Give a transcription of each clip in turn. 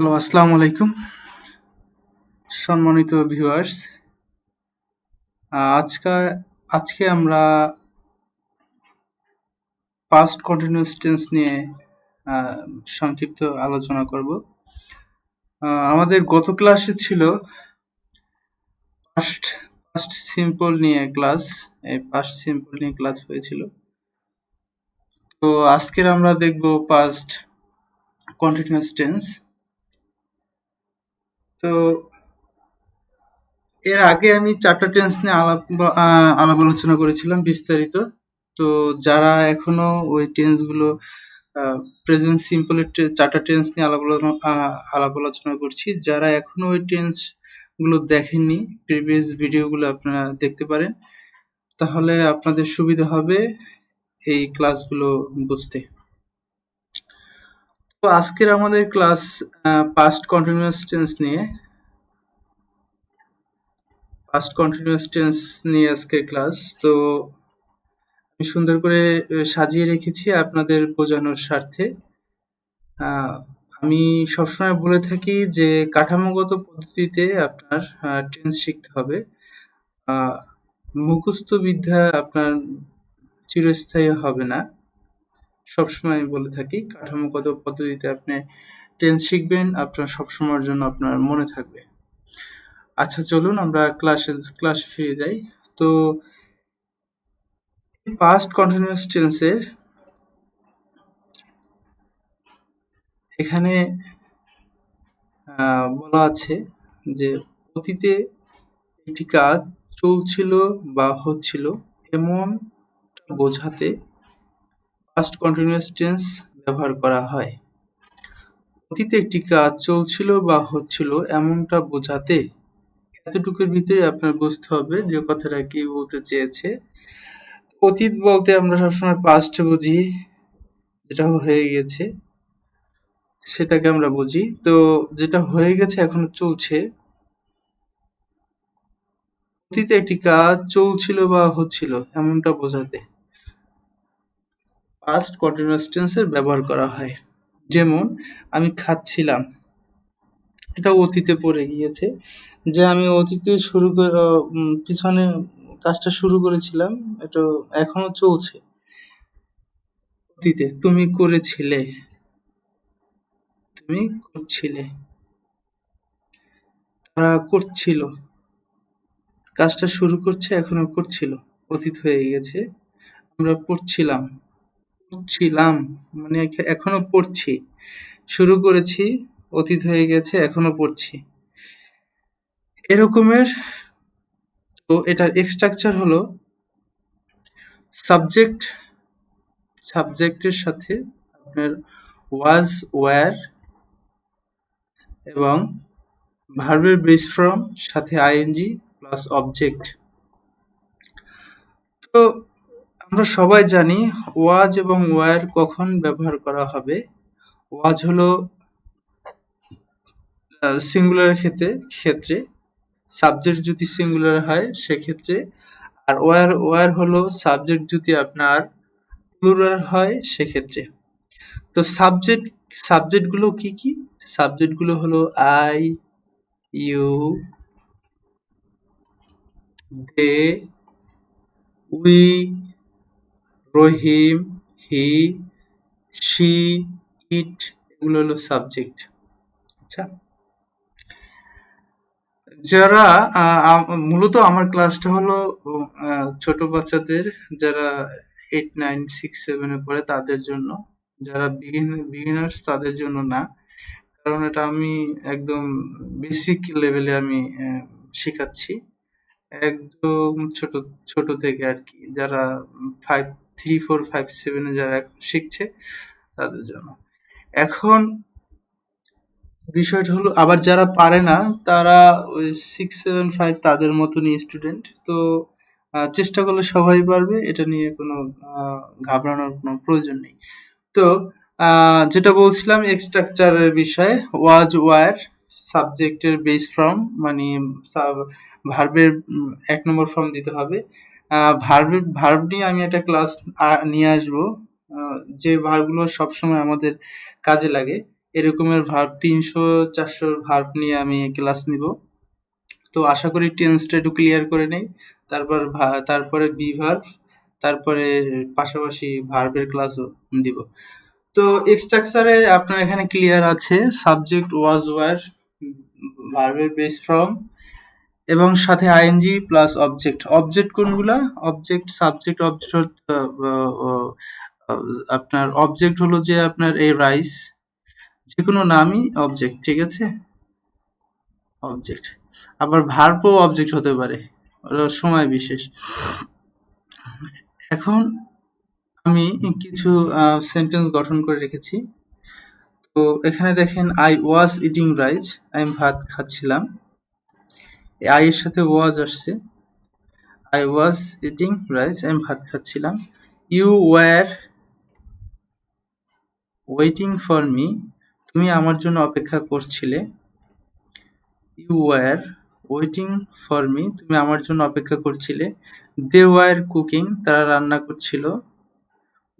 Hello, আসসালামু আলাইকুম। সম্মানিত ভিউয়ার্স, আজকা আজকে আমরা পাস্ট কন্টিনিউয়াস টেন্স নিয়ে সংক্ষিপ্ত আলোচনা করব। আমাদের গত ক্লাসে ছিল পাস্ট পাস্ট সিম্পল নিয়ে ক্লাস। এই পাস্ট সিম্পল নিয়ে ক্লাস হয়েছিল। তো আজকের আমরা দেখব পাস্ট কন্টিনিউয়াস টেন্স। তো এর আগে আমি ৪ টা টেন্স নিয়ে আলাপ আলাপ আলোচনা করেছিলাম বিস্তারিত। তো যারা এখনও ওই টেন্সগুলো আ প্রেজেন্ট সিম্পল এর টে ৪ টেন্স নিয়ে আলাপ আলাপ আলোচনা করছি। যারা এখনও ওই টেন্সগুলো দেখেননি, প্রিভিয়াস ভিডিওগুলো আপনারা দেখতে পারেন। তাহলে আপনাদের সুবিধা হবে এই ক্লাসগুলো বুঝতে। তো আজকের আমাদের ক্লাস পাস্ট কন্টিনিউয়াস টেন্স নিয়ে। পাস্ট কন্টিনিউয়াস টেন্স নিয়ে আজকের ক্লাস। তো আমি সুন্দর করে সাজিয়ে রেখেছি আপনাদের বোঝানোর স্বার্থে। আমি সবসময় বলে থাকি যে কাঠামোগত পদ্ধতিতে আপনার টেন্স শিখতে হবে। মুখস্থ বিদ্যা আপনার চিরস্থায়ী হবে না। সবসময় বলে থাকি কাঠামোগত পদ্ধতিতে আপনি টেন্স শিখবেন, আপনার সবসময়ের জন্য আপনার মনে থাকবে। আচ্ছা চলুন আমরা ক্লাসে ক্লাসে ফিরে যাই। তো পাস্ট কন্টিনিউয়াস টেন্স এর এখানে বলা আছে যে অতীতে একটি কাজ চলছিল বা হচ্ছিল এমন বোঝাতে পাস্ট কন্টিনিউয়াস টেন্স ব্যবহার করা হয়। অতীতে একটি কাজ চলছিল বা হচ্ছিল এমনটা বোঝাতে এতটুকুর ভিতরে আপনার বুঝতে হবে যে কথাটা কি বলতে চেয়েছে। অতীত বলতে আমরা সবসময় পাস্ট বুঝি, যেটা হয়ে গেছে সেটাকে আমরা বুঝি। তো যেটা হয়ে গেছে এখনও চলছে অতীতে একটি কাজ চলছিল বা হচ্ছিল এমনটা বোঝাতে পাস্ট কন্টিনিউয়াস টেন্স এর ব্যবহার করা হয়। যেমন, আমি খাচ্ছিলাম। এটা অতীতে পড়ে গিয়েছে। যে আমি অতীতে শুরু ক আ উম, পিছনে কাজটা শুরু করেছিলাম, এটা এখনও চলছে। অতীতে তুমি করেছিলে। তুমি করছিলে। তারা করছিল। কাজটা শুরু করছে, এখনও করছিল। অতীত হয়ে গেছে। আমরা পড়ছিলাম। পড়ছিলাম মানে এখনও পড়ছি। শুরু করেছি, অতীত হয়ে গেছে, এখনও পড়ছি। এরকমের তো এটার স্ট্রাকচার হলো সাবজেক্ট সাবজেক্টের সাথে আপনার ওয়াজ, ওয়্যার এবং ভার্বের বেস ফর্ম সাথে আইএনজি প্লাস অবজেক্ট। তো আমরা সবাই জানি ওয়াজ এবং ওয়ার কখন ব্যবহার করা হবে। ওয়াজ হলো সিঙ্গুলার ক্ষেত্রে ক্ষেত্রে সাবজেক্ট যদি সিঙ্গুলার হয় সেক্ষেত্রে। আর ওয়ার ওয়ার হলো সাবজেক্ট যদি আপনার প্লুরাল হয় সেক্ষেত্রে। তো সাবজেক্ট সাবজেক্টগুলো কি, কি? সাবজেক্টগুলো হলো I you they, we, Rahim, he she, it এগুলো হলো সাবজেক্ট। আচ্ছা? যারা মূলত আমার ক্লাসটা হলো ছোট বাচ্চাদের যারা 8, 9, 6, 7 এ পড়ে তাদের জন্য। যারা বিগিনার্স তাদের জন্য না। কারণ এটা আমি একদম বেসিক লেভেলে আমি শেখাচ্ছি। একদম ছোট ছোট থেকে আর কি যারা 5, 3, 4, 5, 7 এ যারা এখন শিখছে তাদের জন্য। এখন বিষয়টা হলো আবার যারা পারে না তারা ওই 6, 7, 5 তাদের মতনই স্টুডেন্ট। তো চেষ্টা করলে সবাই পারবে। এটা নিয়ে কোনো ঘাবড়ানোর কোনো প্রয়োজন নেই। তো যেটা বলছিলাম স্ট্রাকচার এর বিষয়ে ওয়াজ, ওয়ার সাবজেক্টের বেস ফর্ম মানে ভার্বের এক নম্বর ফর্ম দিতে হবে। ভার্ব নিয়ে আমি একটা ক্লাস নিয়ে আসব। যে ভার্বগুলো সবসময় আমাদের কাজে লাগে। এরকমের ভার্ব তিনশো, চারশোর ভার্ব নিয়ে আমি ক্লাস নিব তো আশা করি টেন্সটা একটু ক্লিয়ার করে নেই তারপর তারপরে বি ভার্ব তারপরে পাশাপাশি ভার্বের ক্লাসও দিব তো স্ট্রাকচারে আপনার এখানে ক্লিয়ার আছে সাবজেক্ট ওয়াজ ওয়ার ভার্বের বেস ফ্রম এবং সাথে আইএনজি প্লাস অবজেক্ট অবজেক্ট কোনগুলা? অবজেক্ট সাবজেক্ট অবজেক্ট আপনার অবজেক্ট হলো যে আপনার এই রাইস যে কোনো নামই অবজেক্ট ঠিক আছে? অবজেক্ট আবার ভার্বও অবজেক্ট হতে পারে সময় বিশেষ। এখন আমি কিছু সেন্টেন্স গঠন করে রেখেছি। তো এখানে দেখেন আই ওয়াজ ইটিং রাইস আমি ভাত খাচ্ছিলাম। আই এর সাথে ওয়াজ আসছে। আই ওয়াজ ইটিং রাইস আমি ভাত খাচ্ছিলাম। You were waiting for me তুমি আমার জন্য অপেক্ষা করছিলে। You were waiting for me তুমি আমার জন্য অপেক্ষা করছিলে। দে ওয়ার কুকিং তারা রান্না করছিল।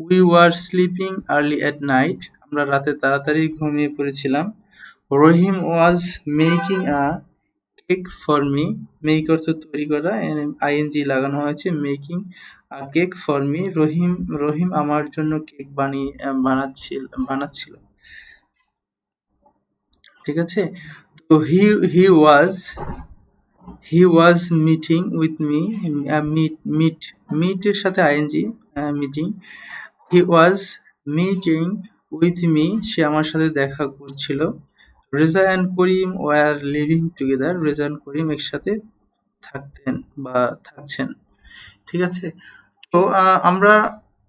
We were sleeping early at night আমরা রাতে তাড়াতাড়ি ঘুমিয়ে পড়েছিলাম। Rahim was making a cake for me make অর্থ তৈরি করা আইএনজি লাগানো হয়েছে making cake for me Rahim Rahim আমার জন্য কেক বানিয়ে, বানাচ্ছিল বানাচ্ছিল। ঠিক আছে? তো he he was he was meeting with me meet meet মিটের সাথে ING meeting he was meeting with me সে আমার সাথে দেখা করছিল। Reza and Karim were living together Reza and Karim একসাথে থাকতেন বা থাকছেন। ঠিক আছে? তো আমরা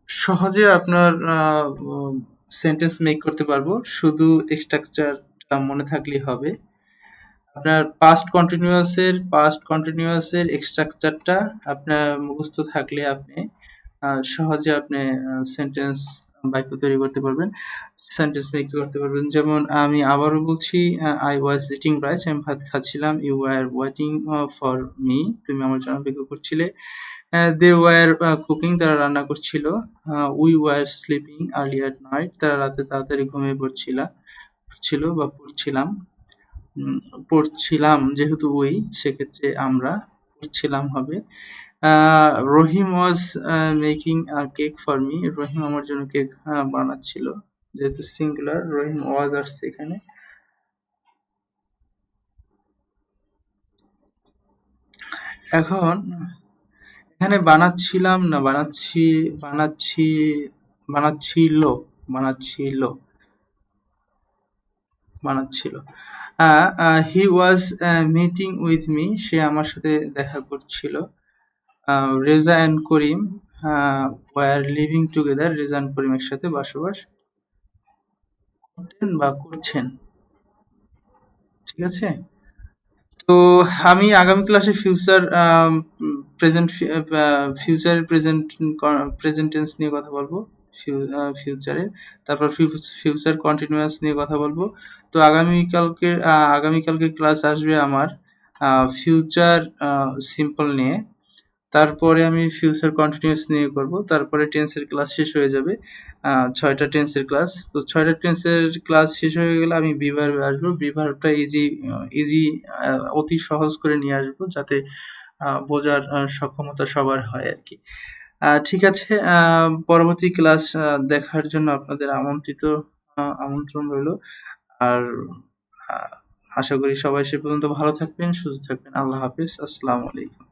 সহজে আপনার সেন্টেন্স মেক করতে পারব। শুধু স্ট্রাকচারটা মনে থাকলেই হবে। আপনার পাস্ট কন্টিনিউয়াসের পাস্ট কন্টিনিউয়াসের স্ট্রাকচারটা আপনার মুখস্থ থাকলে আপনি সহজে আপনি সেন্টেন্স বাক্য তৈরি করতে পারবেন সেন্টেন্স মেক করতে পারবেন। যেমন আমি আবারও বলছি আই ওয়াজ ইটিং রাইস আমি ভাত খাচ্ছিলাম। You were waiting for me তুমি আমার জন্য অপেক্ষা করছিলে। দে ওয়ার কুকিং তারা রান্না করছিল। We were sleeping early at night তারা রাতে তাড়াতাড়ি ঘুমিয়ে পড়ছিল, ছিল বা পড়ছিলাম। পড়ছিলাম যেহেতু উই সেক্ষেত্রে আমরা পড়ছিলাম হবে। আহ, Rahim was making cake for me Rahim আমার জন্য কেক বানাচ্ছিল। যেহেতু সিঙ্গুলার রহিম ওয়াজ আসছে এখানে এখন এখানে বানাচ্ছিলাম না বানাচ্ছি বানাচ্ছি বানাচ্ছিল বানাচ্ছিল বানাচ্ছিল। He was meeting with me সে আমার সাথে দেখা করছিল। Reza and Karim were living together Reza and Karim একসাথে বসবাস করতেন বা করছেন। ঠিক আছে? তো আমি আগামী ক্লাসে future present future present present tense নিয়ে কথা বলব ফিউচারে তারপর ফিউচার কন্টিনিউয়াস নিয়ে কথা বলব। তো আগামীকালকে আগামীকালকে ক্লাস আসবে আমার ফিউচার সিম্পল নিয়ে। তারপরে আমি ফিউচার কন্টিনিউয়াস নিয়ে করব। তারপরে টেন্সের ক্লাস শেষ হয়ে যাবে। ছয়টা টেন্সের ক্লাস তো ছয়টা টেন্সের ক্লাস শেষ হয়ে গেলে আমি বিভার্বে আসব। বিভার্বটা ইজি ইজি অতি সহজ করে নিয়ে আসব যাতে বোঝার সক্ষমতা সবার হয় আর কি। ঠিক আছে পরবর্তী ক্লাস দেখার জন্য আপনাদের আমন্ত্রিত আমন্ত্রণ রইল। আর আশা করি সবাই সে পর্যন্ত ভালো থাকবেন, সুস্থ থাকবেন। আল্লাহ হাফিজ। আসসালামু আলাইকুম।